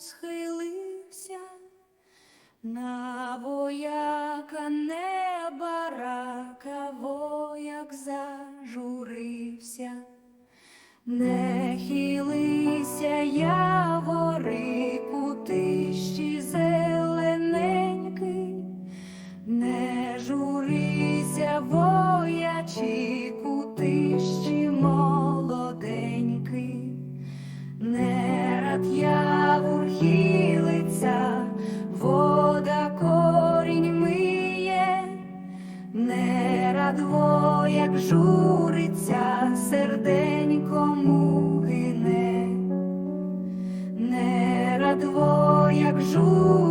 схилився на вояка не барака, вояк зажурився, не хилися я. Твоя, як журиться, серденькому гине, не радво, як журиться.